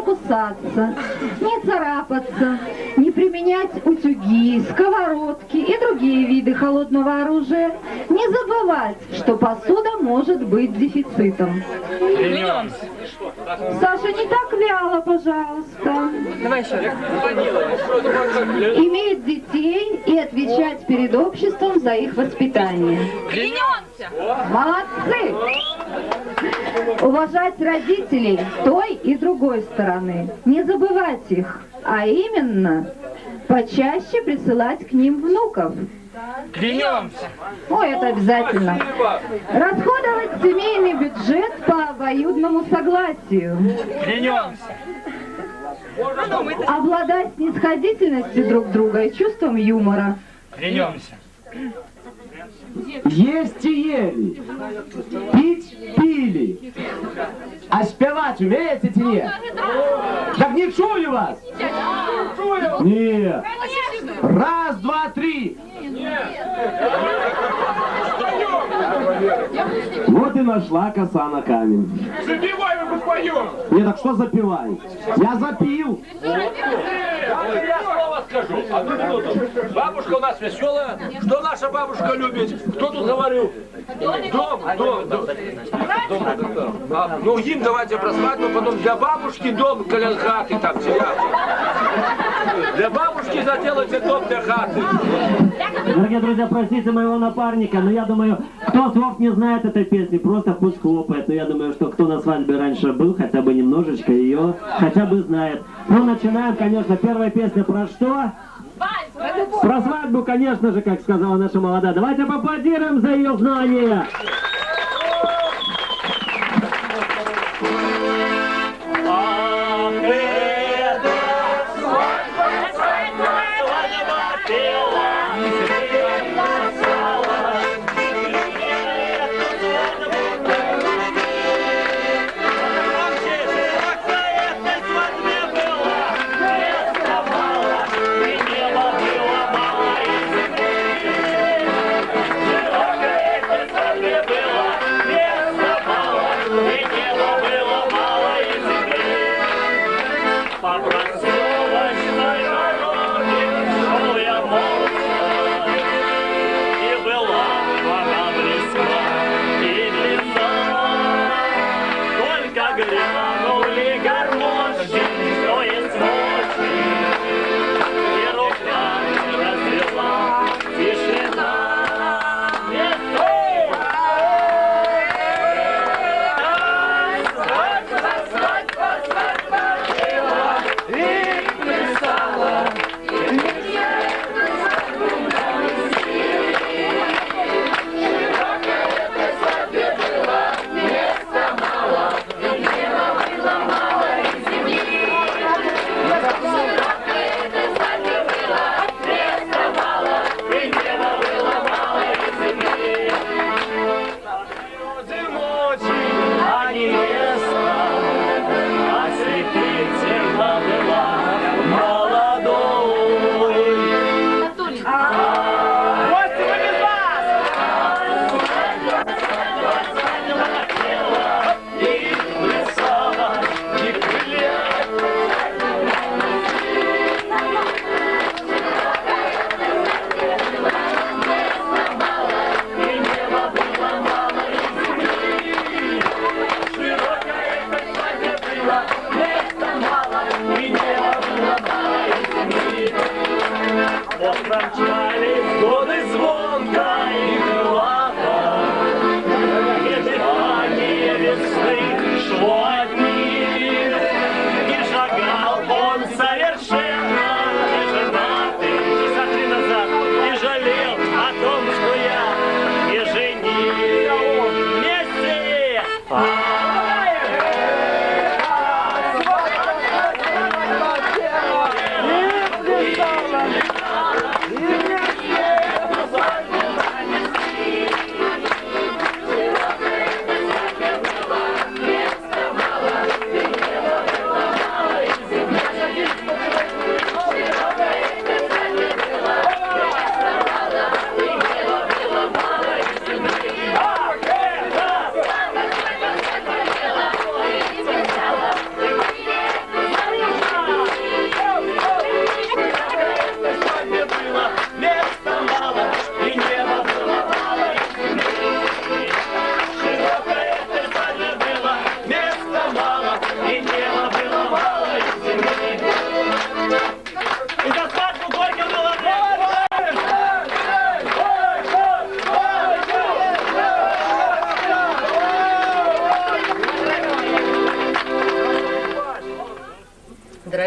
не кусаться, не царапаться, не применять утюги, сковородки и другие виды холодного оружия, не забывать, что посуда может быть дефицитом. Клянемся. Саша, не так вяло, пожалуйста. Давай еще раз. Иметь детей и отвечать перед обществом за их воспитание. Клянемся. Молодцы! Уважать родителей той и другой стороны. Не забывать их, а именно почаще присылать к ним внуков. Клянемся. Ой, это обязательно. Расходовать семейный бюджет по обоюдному согласию. Клянемся. Обладать снисходительностью друг друга и чувством юмора. Клянемся. Есть и ели, пить пили. А спевать умеете ці ні? Так не чую вас. Нет. Раз, два, три. Вот и нашла коса на камень. Запивай мы поспоем! Не, так что запивай? Я запил. Скажу. Одну минуту. Бабушка у нас веселая. Что наша бабушка любит? Кто тут говорил? Дом, дом, дом. А, ну, им давайте про свадьбу, потом для бабушки дом, коленхаты там, терял. Для бабушки заделайте дом для хаты. Дорогие друзья, простите моего напарника, но я думаю, кто слов не знает этой песни, просто пусть хлопает. Но я думаю, что кто на свадьбе раньше был, хотя бы немножечко ее хотя бы знает. Ну, начинаем, конечно, первая песня про что? Про свадьбу, конечно же, как сказала наша молодая. Давайте поаплодируем за ее знание.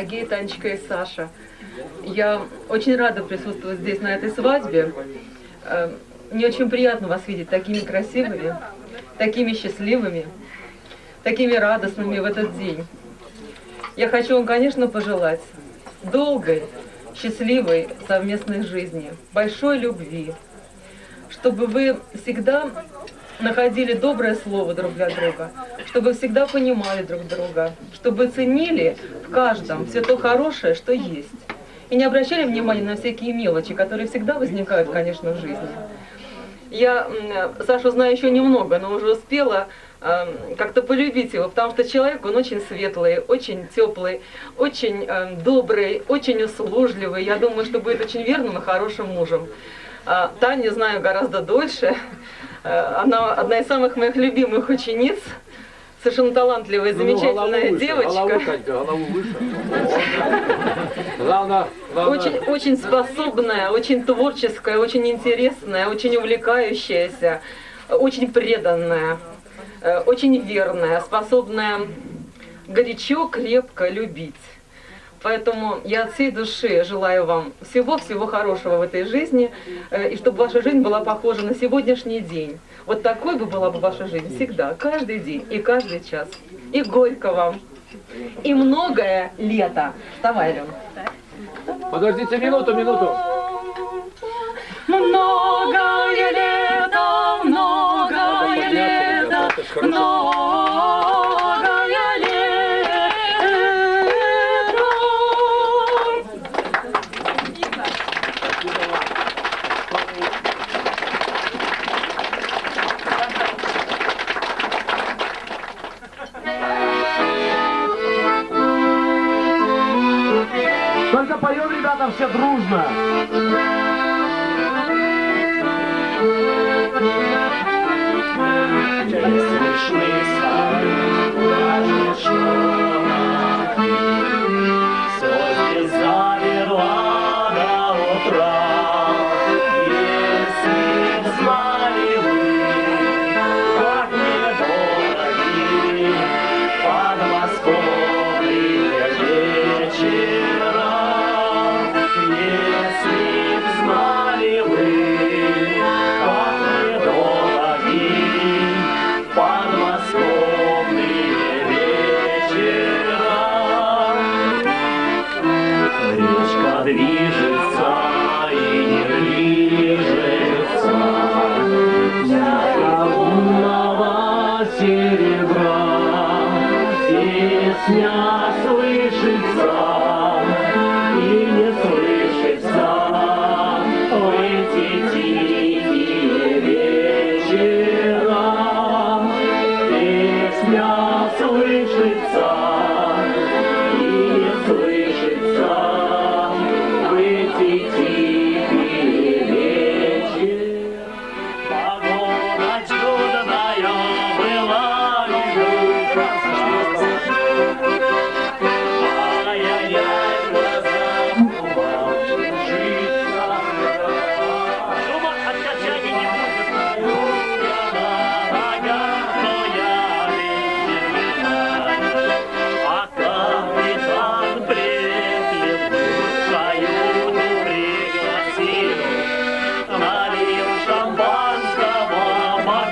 Дорогие Танечка и Саша, я очень рада присутствовать здесь на этой свадьбе. Э, Мне очень приятно вас видеть такими красивыми, такими счастливыми, такими радостными в этот день. Я хочу вам, конечно, пожелать долгой, счастливой совместной жизни, большой любви, чтобы вы всегда находили доброе слово друг для друга, чтобы всегда понимали друг друга, чтобы ценили в каждом все то хорошее, что есть. И не обращали внимания на всякие мелочи, которые всегда возникают, конечно, в жизни. Я Сашу знаю еще немного, но уже успела эм, как-то полюбить его, потому что человек, он очень светлый, очень теплый, очень эм, добрый, очень услужливый. Я думаю, что будет очень верным и хорошим мужем. А, Таню знаю гораздо дольше. Э, Она одна из самых моих любимых учениц. Совершенно талантливая, замечательная Ну, девочка. Голову, Танька, голову выше. Главное, главное, Очень, очень способная, очень творческая, очень интересная, очень увлекающаяся, очень преданная, э, очень верная, способная горячо, крепко любить. Поэтому я от всей души желаю вам всего-всего хорошего в этой жизни, э, и чтобы ваша жизнь была похожа на сегодняшний день. Вот такой бы была бы ваша жизнь всегда, каждый день и каждый час. И горько вам, и многое лето. Вставай, Алена. Подождите минуту, минуту. Многое лето, многое лето, многое Just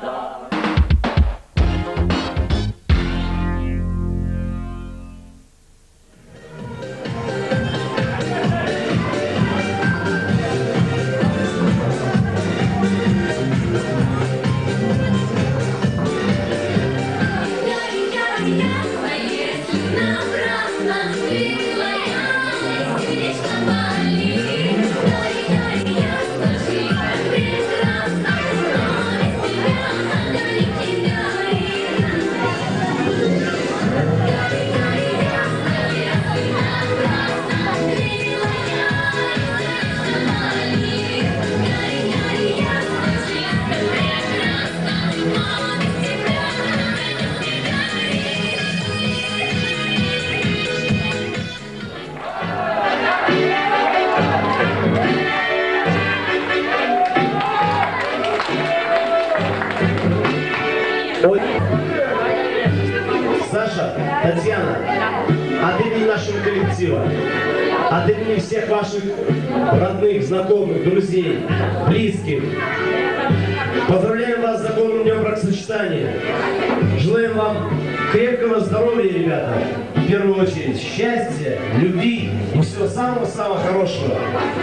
Krishna. Коллектива, от имени всех ваших родных, знакомых, друзей, близких. Поздравляем вас с законным днем бракосочетания. Желаем вам крепкого здоровья, ребята. В первую очередь счастья, любви и всего самого-самого хорошего.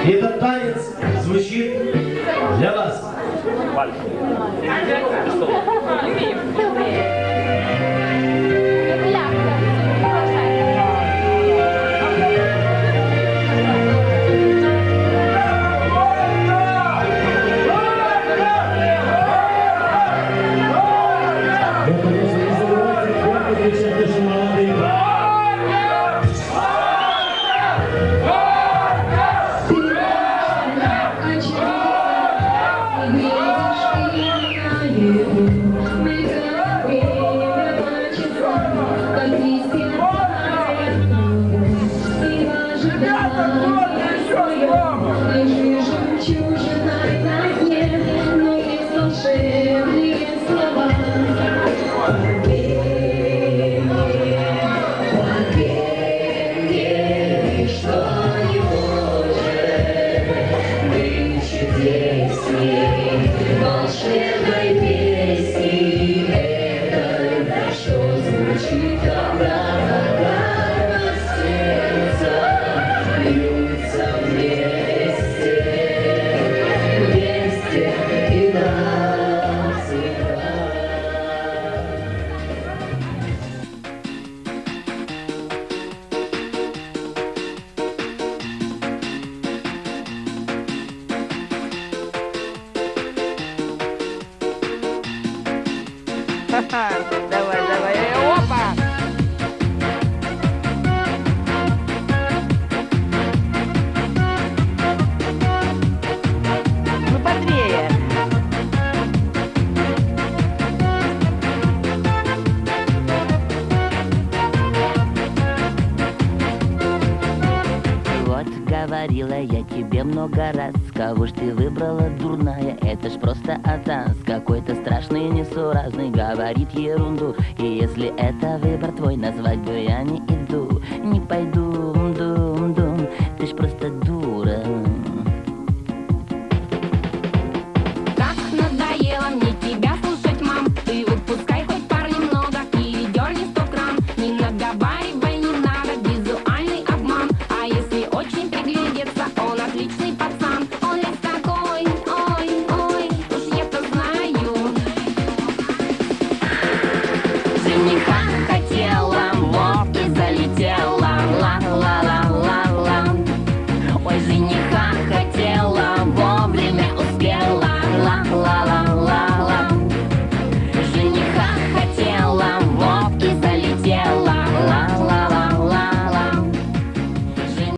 И этот танец звучит для вас. Вот, choose your Страшный несуразный Говорит ерунду. И если это выбор твой На свадьбу я не иду. Не пойду,